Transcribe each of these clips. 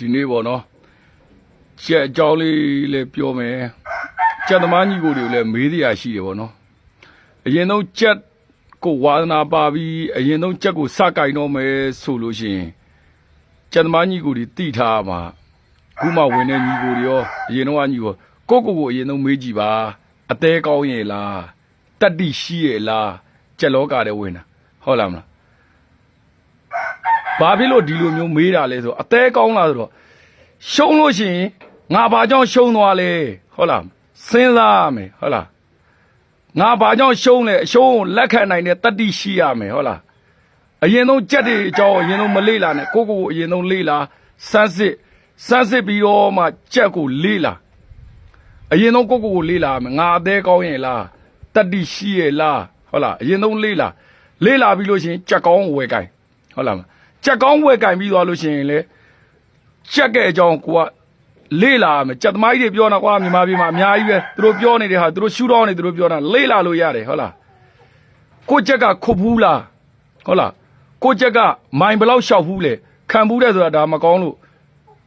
ဒီနေ့ပေါ့နော်ကြက်အကြောင်းလေးလည်းပြောမယ်ကြက်သမားညီကိုတွေကိုလည်းမေးတရားရှိတယ်ပေါ့နော်အရင်ဆုံးကြက်ကိုဝါသနာပါပြီးအရင်ဆုံးကြက်ကိုစကင်တော့မယ်ဆိုလို့ရှိရင်ကြက်သမားညီကိုတွေတိထားမှာခုမှဝင်တဲ့ညီကိုတွေရောအရင်တော့ကညီကိုကိုကိုကိုအရင်ဆုံးမေးကြည့်ပါအသေးကောင်းရဲ့လားတတ္တိရှိရဲ့လားကြက်လောကတဲ့ဝင်တာဟုတ်လားမလား ဘာဖြစ်လို့ဒီလိုမျိုးမေးတာလဲဆိုအသေးကောင်းလားဆိုတော့ရှုံးလို့ရှိရင်ငါဘာကြောင့်ရှုံးသွားလဲဟုတ်လားစဉ်းစားရမယ်ဟုတ်လားငါဘာကြောင့်ရှုံးလဲအရှုံးကိုလက်ခံနိုင်တဲ့တတ္တိရှိရမယ်ဟုတ်လားအရင်ဆုံးကြက်တွေအကြောင်းအရင်ဆုံးမလေ့လာနဲ့ကိုကိုကိုအရင်ဆုံးလေ့လာစမ်းစစ်စမ်းစစ်ပြီးတော့မှကြက်ကိုလေ့လာအရင်ဆုံးကိုကိုကိုလေ့လာရမယ်ငါအသေးကောင်းရဲ့လားတတ္တိရှိရဲ့လားဟုတ်လားအရင်ဆုံးလေ့လာလေ့လာပြီးလို့ရှိရင်ကြက်ကောင်းကိုဝယ်ကိုင်ဟုတ်လား ကြက်ကောင်းဝဲကင်ပြီးသွားလို့ရှိရင်လေကြက်ကဲအကြောင်းကိုကလေ့လာရမယ်ကြက်သမားကြီးတွေပြောတာကွာမြန်မာပြည်မှာအများကြီးပဲသူတို့ပြောနေတဲ့ဟာသူတို့ရှူတော့နေသူတို့ပြောတာလေ့လာလို့ရတယ်ဟုတ်လားကိုကြက်ကခုတ်ဘူးလားဟုတ်လားကိုကြက်ကမိုင်ဘယ်လောက်ရှောက်ဘူးလေခံဘူးတဲ့ဆိုတာဒါမကောင်းလို့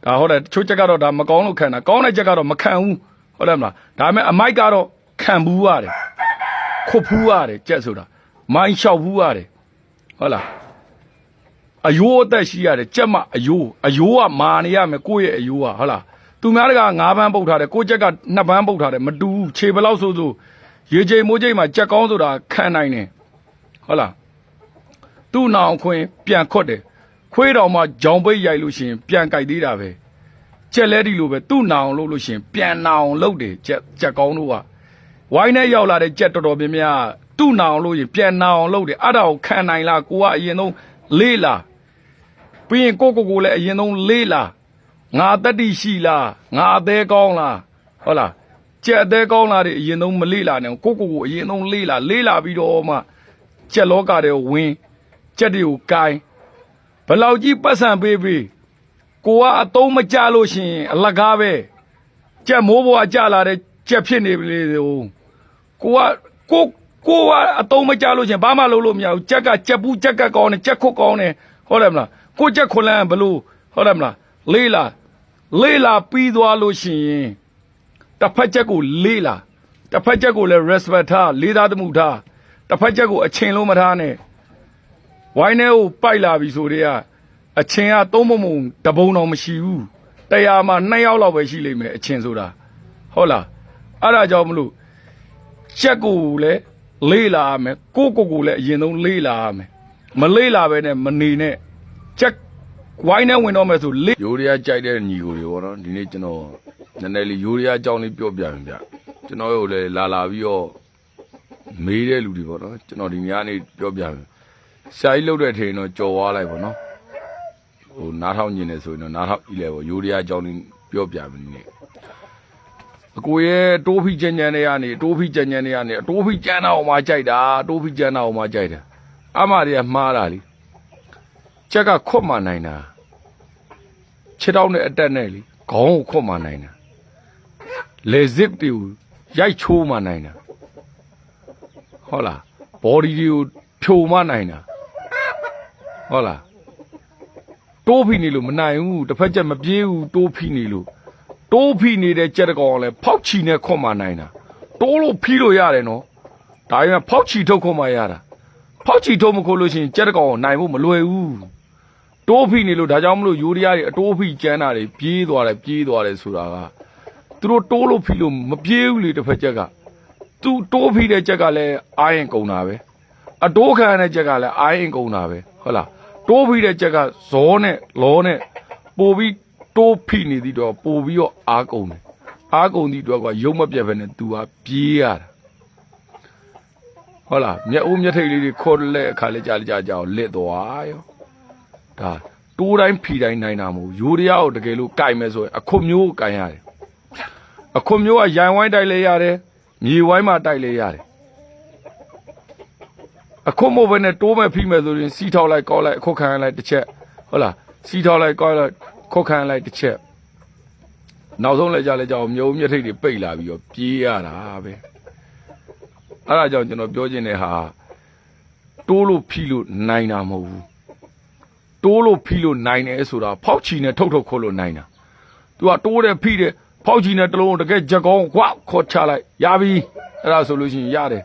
ဒါဟုတ်တယ်တချို့ကြက်ကတော့ဒါမကောင်းလို့ခံတာကောင်းတဲ့ကြက်ကတော့မခံဘူးဟုတ်တယ်မလားဒါပေမဲ့အမိုက်ကတော့ခံဘူးရတယ်ခုတ်ဘူးရတယ်ကြက်ဆိုတာမိုင်ရှောက်ဘူးရတယ်ဟုတ်လား အယိုးအသက်ရှိရတယ်ကြက်မအယိုးအယိုးကမာနေရမယ်ကိုယ့်ရဲ့အယိုးကဟုတ်လားသူများတကငါးပန်းပုတ်ထားတယ်ကိုယ့်ချက်ကနှစ်ပန်းပုတ်ထားတယ်မတူဘူးခြေဘလောက်ဆိုဆိုရေချိန်မိုးချိန်မှာကြက်ကောင်းဆိုတာခံနိုင်တယ်ဟုတ်လားသူ့နောင်ခွင်ပြန်ခွတ်တယ်ခွေးတော်မှဂျောင်ပိတ်ရိုက်လို့ရှရင်ပြန်ကြိုက်သေးတာပဲကြက်လဲဒီလိုပဲသူ့နောင်လို့လို့ရှရင်ပြန်နောင်လုပ်တယ်ကြက်ကြက်ကောင်းတို့ကဝိုင်းနဲ့ရောက်လာတဲ့ကြက်တော်တော်များများသူ့နောင်လို့ရင်ပြန်နောင်လုပ်တယ်အဲ့ဒါကိုခံနိုင်လားကိုကအရင်ဆုံးလေးလား ပြီးရင်ကိုကိုကိုလည်းအရင်ဆုံးလေးလားငါတတ္တိရှိလားငါအသေးကောင်းလားဟုတ်လားကြက်အသေးကောင်းလားတွေအရင်ဆုံးမလေးလာနဲ့ကိုကိုကိုအရင်ဆုံးလေးလာလေးလာပြီးတော့မှကြက်လောကတဲ့ဝင်ကြက်တွေကိုကိုင်းဘယ်လောက်ကြီးပတ်စံပေးပေးကိုကအတုံးမကြလို့ရှရင်အလကားပဲကြက်မိုးဘွားကြလာတဲ့ကြက်ဖြစ်နေပြီလေကိုကကိုကိုကအတုံးမကြလို့ရှရင်ဘာမှလုပ်လို့မရဘူးကြက်ကကြက်ဘူးကြက်ကကောင်းတယ်ကြက်ခွတ်ကောင်းတယ်ဟုတ်တယ်မလား ကိုကြက်ခွန်လန်းဘလို့ဟုတ်တယ်မလားလေးလာလေးလာပြီးသွားလို့ရှိရင်တစ်ဖက်ချက်ကိုလေးလာတစ်ဖက်ချက်ကိုလည်း respect ထားလေးသားသမှုထားတစ်ဖက်ချက်ကိုအချိန်လုံးမထားနဲ့ဝိုင်းထဲကိုပိုက်လာပြီဆိုတော့အချိန်ကသုံးပုံပုံတပုံတော့မရှိဘူးတရားမှာနှစ်ယောက်လောက်ပဲရှိလိမ့်မယ်အချိန်ဆိုတာဟုတ်လားအဲ့ဒါကြောင့်မလို့ချက်ကိုလည်းလေးလာရမယ်ကိုကိုကိုလည်းအရင်ဆုံးလေးလာရမယ်မလေးလာပဲနဲ့မနေနဲ့ ချက်ဝိုင်းနဲ့ဝင်တော့မယ်ဆိုလေယိုရီးယားကြိုက်တဲ့ညီကိုတွေပေါ့နော်ဒီနေ့ကျွန်တော်နည်းနည်းလေးယိုရီးယားအကြောင်းလေးပြောပြရင်ဗျကျွန်တော်တို့လည်းလာလာပြီးတော့မေးတဲ့လူတွေပေါ့နော်ကျွန်တော်ဒီညနေပြောပြရင်ရှားကြီးလုတ်တဲ့ထင်တော့ကြော်သွားလိုက်ပေါ့နော်ဟိုနားထောင်ညင်နေဆိုရင်တော့နားထောင်ဤလေပေါ့ယိုရီးယားအကြောင်းလေးပြောပြမယ်ဒီနေ့အကိုရဲ့တိုးဖိကြံကြံတွေကနေတိုးဖိကြံကြံတွေကနေအတိုးဖိကြံတာအောင်မှကြိုက်တာတိုးဖိကြံတာအောင်မှကြိုက်တာအမတွေကမှားတာလी ချက်ကခွတ်မှနိုင်တာခြေထောက်နဲ့အတက်နဲ့လीခေါင်းကိုခွတ်မှနိုင်တာလေစစ်တွေကိုရိုက်ချိုးမှနိုင်တာဟုတ်လားဘော်ဒီတွေကိုဖြိုမှနိုင်တာဟုတ်လားတိုးဖိနေလို့မနိုင်ဘူးတစ်ဖက်ချက်မပြေးဘူးတိုးဖိနေလို့တိုးဖိနေတဲ့ကြက်တကောင်ကလည်းဖောက်ချီနဲ့ခွတ်မှနိုင်တာတိုးလို့ဖိလို့ရတယ်နော်ဒါပေမဲ့ဖောက်ချီထုတ်ခွတ်မှရတာဖောက်ချီထုတ်မခွတ်လို့ရှိရင်ကြက်တကောင်ကိုနိုင်ဖို့မလွယ်ဘူး တိုးဖိနေလို့ဒါကြောင့်မလို့ယူရီးယားတွေအတိုးဖိကျန်းတာတွေပြေးသွားတယ်ပြေးသွားတယ်ဆိုတာကသူတို့တိုးလို့ဖိလို့မပြေးဘူးလေတစ်ဖက်ချက်ကသူတိုးဖိတဲ့ချက်ကလည်းအာရင်ကုန်တာပဲအတိုးခံရတဲ့ချက်ကလည်းအာရင်ကုန်တာပဲဟုတ်လားတိုးဖိတဲ့ချက်ကဇောနဲ့လောနဲ့ပို့ပြီးတိုးဖိနေသည်တော့ပို့ပြီးတော့အာကုန်တယ်အာကုန်သည်တော့ကရုံမပြတ်ပဲနဲ့ तू ကပြေးရတာဟုတ်လားမျက်ဦးမျက်ထိပ်လေးတွေခေါ်လက်အခါလေးကြာလေးကြာကြာအောင်လစ်သွားရော ဒါတိုးတိုင်းဖီတိုင်းနိုင်တာမဟုတ်ယူရီးယားကိုတကယ်လို့ကြိုက်မယ်ဆိုရင်အခွတ်မျိုးကိုကြိုင်ရတယ်အခွတ်မျိုးကရိုင်ဝိုင်းတိုက်လဲရတယ်မြေဝိုင်းမှာတိုက်လဲရတယ်အခွတ်မို့ပဲနဲ့တိုးမဲ့ဖိမဲ့ဆိုရင်စီထောက်လိုက်ကောက်လိုက်အခွတ်ခံရလိုက်တစ်ချက်ဟုတ်လားစီထောက်လိုက်ကောက်လိုက်ခွတ်ခံရလိုက်တစ်ချက်နောက်ဆုံးလည်းကြလဲကြအောင်မျိုးမျက်ထိပ်တွေပိတ်လာပြီးတော့ပြေးရတာပဲအဲ့ဒါကြောင့်ကျွန်တော်ပြောချင်တဲ့ဟာတိုးလို့ဖိလို့နိုင်တာမဟုတ်ဘူး တိုးလို့ဖိလို့နိုင်တယ်ဆိုတာဖောက်ချီနဲ့ထုတ်ထုတ်ခုတ်လို့နိုင်တာသူကတိုးတယ်ဖိတယ်ဖောက်ချီနဲ့တလုံးတကယ်ကြကောင်းကွာခေါ်ချလိုက်ရပြီအဲ့ဒါဆိုလို့ရှိရင်ရတယ်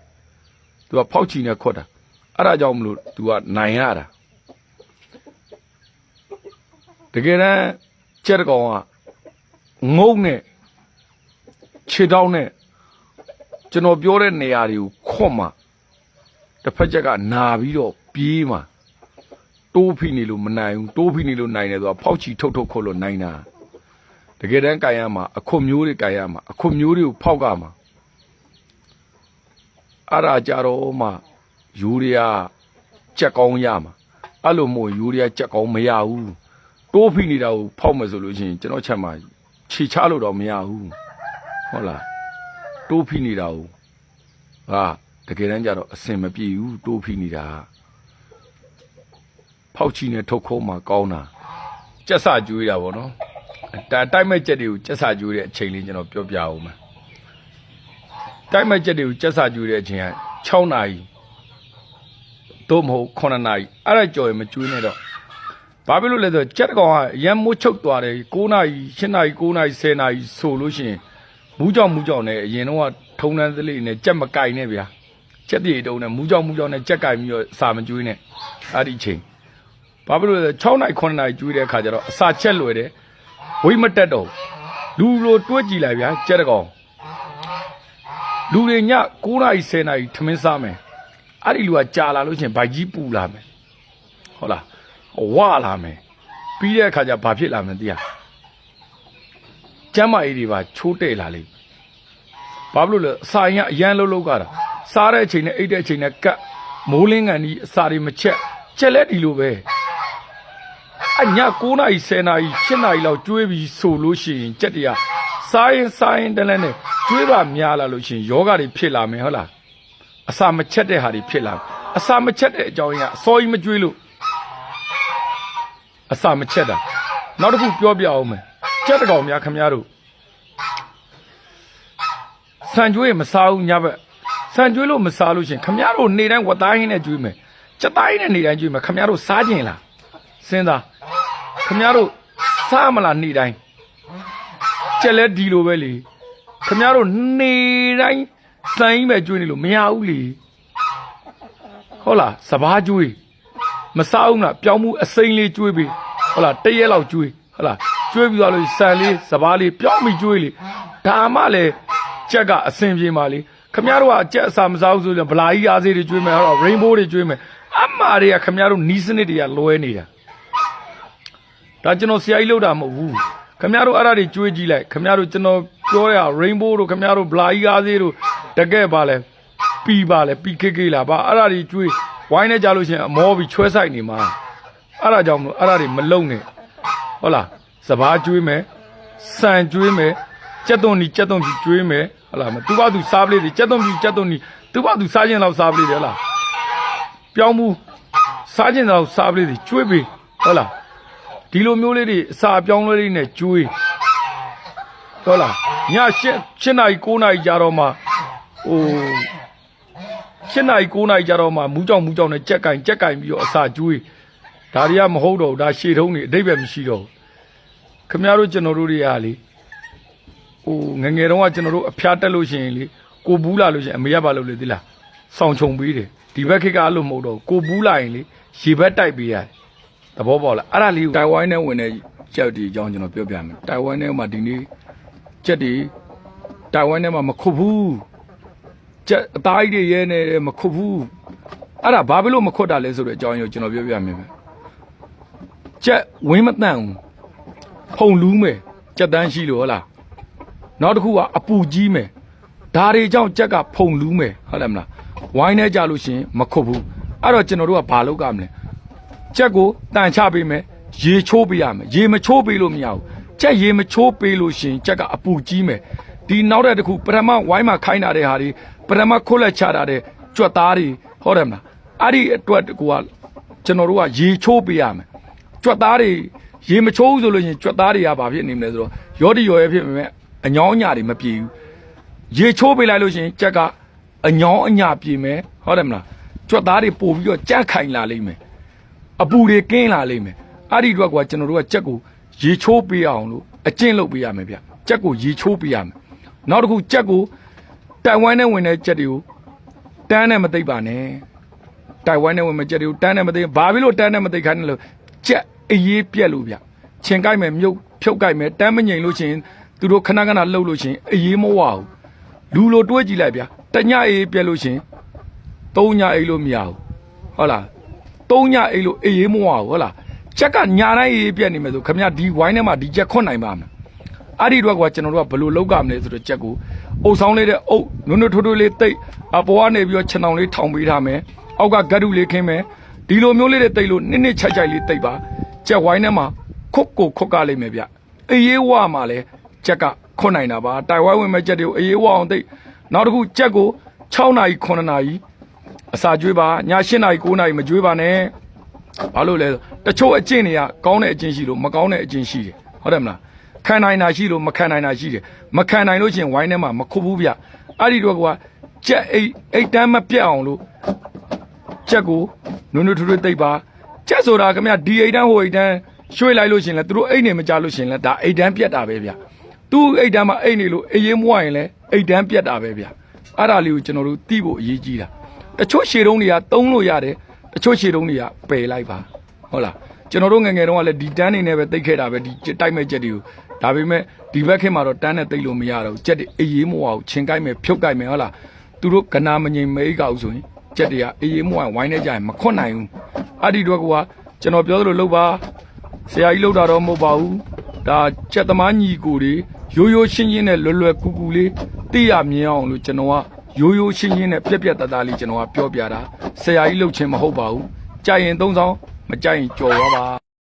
သူကဖောက်ချီနဲ့ခွတ်တာအဲ့ဒါကြောင့်မလို့ तू ကနိုင်ရတာတကယ်တမ်းချက်တကောင်ကငုံနဲ့ခြေတောင်းနဲ့ကျွန်တော်ပြောတဲ့နေရာတွေကိုခွတ်မှတစ်ဖက်ချက်ကနာပြီးတော့ပြေးမှ တိုးဖိနေလို့မနိုင်ဘူးတိုးဖိနေလို့နိုင်တယ်ဆိုတာဖောက်ချီထုတ်ထုတ်ခုတ်လို့နိုင်တာတကယ်တမ်းကြိုင်ရမှာအခွတ်မျိုးတွေကြိုင်ရမှာအခွတ်မျိုးတွေကိုဖောက်ကမှာအဲ့ဒါကြတော့မှယူရီးယားကြက်ကောင်းရမှာအဲ့လိုမို့ယူရီးယားကြက်ကောင်းမရဘူးတိုးဖိနေတာကိုဖောက်မယ်ဆိုလို့ရှိရင်ကျွန်တော်ချက်မှာခြေချလို့တော့မရဘူးဟုတ်လားတိုးဖိနေတာကိုဟာတကယ်တမ်းကျတော့အစင်မပြေဘူးတိုးဖိနေတာ ဖောက်ချီနဲ့ထုတ်ခိုးမှကောင်းတာကြက်စကျွေးတာဗောနော်ဒါတိုက်မဲ့ကြက်တွေကိုကြက်စကျွေးတဲ့အချိန်လေးကျွန်တော်ပြောပြအောင်မယ်တိုက်မဲ့ကြက်တွေကိုကြက်စကျွေးတဲ့အချိန်က6နာရီသို့မဟုတ်9နာရီအဲ့ဒါကြော်ရင်မကျွေးနဲ့တော့ဘာဖြစ်လို့လဲဆိုတော့ကြက်တကောင်ကရမ်းမိုးချုပ်သွားတယ်9နာရီ10နာရီ9နာရီ10နာရီဆိုလို့ရှိရင်မူးကြောင်မူးကြောင်နဲ့အရင်တော့ကထုံတန်းသလေးနဲ့ကြက်မကင်နဲ့ဗျာကြက်ပြေတုံးနဲ့မူးကြောင်မူးကြောင်နဲ့ကြက်ကင်ပြီးတော့စာမကျွေးနဲ့အဲ့ဒီချိန် ဘာဖြစ်လို့လဲဆို6နာရီ9နာရီကျွေးတဲ့အခါကျတော့အစာချက်လွယ်တယ်ဝိတ်မတက်တော့ဘူးလူလိုတွက်ကြည့်လိုက်ဗျာကြက်တကောင်လူတွေည9နာရီ10နာရီထမင်းစားမယ်အဲ့ဒီလူကကြာလာလို့ရှိရင်ဗိုက်ကြီးပူလာမယ်ဟုတ်လားဝလာမယ်ပြီးတဲ့အခါကျဘာဖြစ်လာမလဲသိရကျမ်းမာရေးတွေပါချိုးတဲ့လာလိမ့်ဘာဖြစ်လို့လဲအစာရင်ကအရန်လုံးလုံးကတာစားတဲ့အချိန်နဲ့အိတ်တဲ့အချိန်နဲ့ကတ်မိုးလင်းကန်ဒီအစာတွေမချက်ချက်လက်ဒီလိုပဲ အည9နာရီ10နာရီ10နာရီလောက်ကျွေးပြီးဆိုလို့ရှိရင်ကြက်တရားစားရင်စားရင်တလည်းနဲ့ကျွေးပါများလာလို့ရှိရင်ယောဂတွေဖြစ်လာမယ်ဟုတ်လားအစာမချက်တဲ့ဟာတွေဖြစ်လာအစာမချက်တဲ့အကြောင်းရင်းကအစောကြီးမကျွေးလို့အစာမချက်တာနောက်တစ်ခုပြောပြအောင်မယ်ကြက်တကောင်များခမများတို့စံကျွေးမစားဘူးညဘက်စံကျွေးလို့မစားလို့ရှင်ခမများတို့နေတိုင်းဝတ်သားဟင်းနဲ့ကျွေးမယ်ကြက်သားဟင်းနဲ့နေတိုင်းကျွေးမယ်ခမများတို့စားကျင်လား စဉ်းစားခမများတို့စားမလားနေတိုင်းကြက်လဲဒီလိုပဲလေခမများတို့နေတိုင်းစံကြီးပဲကျွေးနေလို့မရဘူးလေဟုတ်လားစပားကျွေးမစားဘူးလားပြောင်းမှုအစိမ့်လေးကျွေးပြီးဟုတ်လားတရက်လောက်ကျွေးဟုတ်လားကျွေးပြီးသွားလို့စံလေးစပားလေးပြောင်းပြီးကျွေးလေဒါမှလည်းကြက်ကအစင်ပြေပါလေခမများတို့ကအကြက်အစာမစားဘူးဆိုရင်ဗလာကြီးအားစေးတွေကျွေးမယ်ဟုတ်လား rainbow တွေကျွေးမယ်အမတွေကခမများတို့နီးစနစ်တွေကလွဲနေတာ ဒါကျွန်တော်ဆရာကြီးလို့တာမဟုတ်ဘူးခမရတို့အဲ့ဒါတွေကြွေးကြည့်လိုက်ခမရတို့ကျွန်တော်ပြောရ rainbow တို့ခမရတို့ bla ကြီးကားသေးတို့တကယ်ပါလဲပီပါလဲပီခေခေလာပါအဲ့ဒါတွေကြွေးဝိုင်းနေကြလို့ရှိရင်အမောပြီးချွဲဆိုင်နေမှာအဲ့ဒါကြောင့်မလို့အဲ့ဒါတွေမလုံနဲ့ဟုတ်လားစပားကြွေးမယ်စံကြွေးမယ်ကြက်သွန်ဒီကြက်သွန်ပြီကြွေးမယ်ဟုတ်လားသူကသူစားပလေးတွေကြက်သွန်ပြီကြက်သွန်ဒီသူကသူစားခြင်းလောက်စားပလေးတွေဟုတ်လားပြောင်းမှုစားခြင်းလောက်စားပလေးတွေကြွေးပြီဟုတ်လား ဒီလိုမျိုးလေးတွေအစာပြောင်းလဲလေးနဲ့ကျွေးဟုတ်လားည၈၈နာရီ9နာရီကြာတော့မှဟို၈နာရီ9နာရီကြာတော့မှမူးကြောင်မူးကြောင်နဲ့ကြက်ကင်ကြက်ကင်ပြီးတော့အစာကျွေးဒါတွေကမဟုတ်တော့ဘူးဒါရှေထုံးနေအတိတ်ပဲမရှိတော့ဘူးခမရတို့ကျွန်တော်တို့တွေကလေဟိုငငယ်တုန်းကကျွန်တော်တို့အဖျားတက်လို့ရှိရင်လေကိုဘူးလာလို့ရှိရင်အမေရပါလို့လေသီလားစောင်ချုံပေးတယ်ဒီဘက်ခေတ်ကအဲ့လိုမဟုတ်တော့ကိုဘူးလာရင်လေရေဘက်တိုက်ပေးရတယ် သဘောပေါက်လားအဲ့ဒါလေးကိုတိုင်ဝမ်နဲ့ဝင်တဲ့ကြက်ဒီအကြောင်းကျွန်တော်ပြောပြမယ်တိုင်ဝမ်နဲ့မှာဒီနေ့ကြက်ဒီတိုင်ဝမ်နဲ့မှာမခုတ်ဘူးကြက်အသားကြီးတွေရဲနေတယ်မခုတ်ဘူးအဲ့ဒါဘာဖြစ်လို့မခုတ်တာလဲဆိုတဲ့အကြောင်းကိုကျွန်တော်ပြောပြမယ်ပဲကြက်ဝင်းမတန့်ဘူးဖုံလူးမယ်ကြက်တန်းရှိလို့ဟုတ်လားနောက်တစ်ခုကအပူကြီးမယ်ဒါတွေကြောင့်ကြက်ကဖုံလူးမယ်ဟုတ်တယ်မလားဝိုင်းနေကြလို့ရှင်မခုတ်ဘူးအဲ့တော့ကျွန်တော်တို့ကဘာလုပ်ကြမလဲ ကြက်ကိုတန်ချပေးမယ်ရေချိုးပေးရမယ်ရေမချိုးပေးလို့မရဘူးကြက်ရေမချိုးပေးလို့ရှင်ကြက်ကအပူကြီးမယ်ဒီနောက်တဲ့တစ်ခုပထမဝိုင်းမှာခိုင်းတာတဲ့ဟာတွေပထမခုတ်လက်ချတာတဲ့ကြွက်သားတွေဟုတ်တယ်မလားအဲ့ဒီအတွက်ကိုကကျွန်တော်တို့ကရေချိုးပေးရမယ်ကြွက်သားတွေရေမချိုးဘူးဆိုလို့ရှင်ကြွက်သားတွေကဘာဖြစ်နေမလဲဆိုတော့ရောဒီရောရဲဖြစ်မယ်အညောင်းအညာတွေမပြေဘူးရေချိုးပေးလိုက်လို့ရှင်ကြက်ကအညောင်းအညာပြေမယ်ဟုတ်တယ်မလားကြွက်သားတွေပို့ပြီးတော့ကြက်ခိုင်လာလိမ့်မယ် အပူတွေကင်းလာလိမ့်မယ်အဲ့ဒီအတွက်ကကျွန်တော်တို့ကကြက်ကိုရေချိုးပေးအောင်လို့အကျင့်လုပ်ပေးရမယ်ဗျကြက်ကိုရေချိုးပေးရမယ်နောက်တစ်ခုကြက်ကိုတိုင်ဝမ်နဲ့ဝင်တဲ့ကြက်တွေကိုတန်းနဲ့မသိပ်ပါနဲ့တိုင်ဝမ်နဲ့ဝင်မဲ့ကြက်တွေကိုတန်းနဲ့မသိဘာဖြစ်လို့တန်းနဲ့မသိခိုင်းတယ်လို့ကြက်အေးရေးပြက်လို့ဗျချင်ကိုက်မယ်မြုပ်ဖြုတ်ကိုက်မယ်တန်းမငိန်လို့ရှရင်သူတို့ခဏခဏလှုပ်လို့ရှရင်အေးရေးမဝဘူးလူလိုတွေးကြည့်လိုက်ဗျတညအေးပြက်လို့ရှရင်သုံးညအိတ်လို့မရဘူးဟုတ်လား သုံးညအိတ်လို့အေးရေးမဝဘူးဟုတ်လားချက်ကညာတိုင်းအေးပြက်နေမယ်ဆိုခမရဒီဝိုင်းထဲမှာဒီချက်ခွတ်နိုင်ပါမလားအဲ့ဒီတော့ကကျွန်တော်တို့ကဘယ်လိုလောက်ကမလဲဆိုတော့ချက်ကိုအုပ်ဆောင်လေးတဲ့အုပ်နုံနုံထိုးထိုးလေးတိတ်အပေါ်ကနေပြီးတော့ခြံအောင်လေးထောင်ပေးထားမယ်အောက်ကဂတ်တုလေးခင်းမယ်ဒီလိုမျိုးလေးတွေတိတ်လို့နစ်နစ်ချိုက်ချိုက်လေးတိတ်ပါချက်ဝိုင်းထဲမှာခုတ်ကိုခုတ်ကလိမ့်မယ်ဗျအေးရေးဝမှာလဲချက်ကခွတ်နိုင်တာပါတိုင်ဝိုင်းဝင်မဲ့ချက်တွေကိုအေးရေးဝအောင်တိတ်နောက်တစ်ခုချက်ကို6နာရီ9နာရီ အစာကျွေးပါည8နာရီ9နာရီမကျွေးပါနဲ့ဘာလို့လဲဆိုတချို့အကျင့်တွေကကောင်းတဲ့အကျင့်ရှိလို့မကောင်းတဲ့အကျင့်ရှိတယ်ဟုတ်တယ်မလားခံနိုင်တာရှိလို့မခံနိုင်တာရှိတယ်မခံနိုင်လို့ရှရင်ဝိုင်းထဲမှာမခုတ်ဘူးဗျအဲ့ဒီတော့ကကြက်အိတ်အိတ်တန်းမပြတ်အောင်လို့ကြက်ကိုနုံနုံထွတ်ထွတ်သိပ်ပါကြက်ဆိုတာခင်ဗျဒီအိတ်တန်းဟိုအိတ်တန်းရွှေ့လိုက်လို့ရှရင်လဲသူတို့အိတ်နေမကြလို့ရှရင်လဲဒါအိတ်တန်းပြတ်တာပဲဗျသူ့အိတ်တန်းမှာအိတ်နေလို့အေးရေးမွားရင်လဲအိတ်တန်းပြတ်တာပဲဗျအဲ့ဒါလေးကိုကျွန်တော်တို့သိဖို့အရေးကြီးတာ တချို့ရှည်တုံးတွေကတုံးလို့ရတယ်တချို့ရှည်တုံးတွေကပယ်လိုက်ပါဟုတ်လားကျွန်တော်တို့ငယ်ငယ်တုန်းကလည်းဒီတန်းနေနဲ့ပဲတိတ်ခဲ့တာပဲဒီတိုက်မဲ့ချက်တွေကိုဒါပေမဲ့ဒီဘက်ခေတ်မှာတော့တန်းနဲ့တိတ်လို့မရတော့ဘူးချက်တွေအေးရေးမဝအောင်ချင်းကိုက်မယ်ဖြုတ်ကိုက်မယ်ဟုတ်လားသူတို့ကနာမငိမ်မဲကောက်ဆိုရင်ချက်တွေကအေးရေးမဝအောင်ဝိုင်းနေကြရင်မခွတ်နိုင်ဘူးအဲ့ဒီတော့ကကျွန်တော်ပြောသလိုလုပ်ပါဆရာကြီးလုပ်တာတော့မဟုတ်ပါဘူးဒါချက်သမားညီကိုတွေရိုးရိုးရှင်းရှင်းနဲ့လွယ်လွယ်ကူကူလေးသိရမြင်အောင်လို့ကျွန်တော်က ရိုးရိုးရှင်းရှင်းနဲ့ပြက်ပြက်တသားလေးကျွန်တော်ကပြောပြတာဆရာကြီးလှုပ်ခြင်းမဟုတ်ပါဘူးကြိုက်ရင်သုံးဆောင်မကြိုက်ရင်ကြော်သွားပါ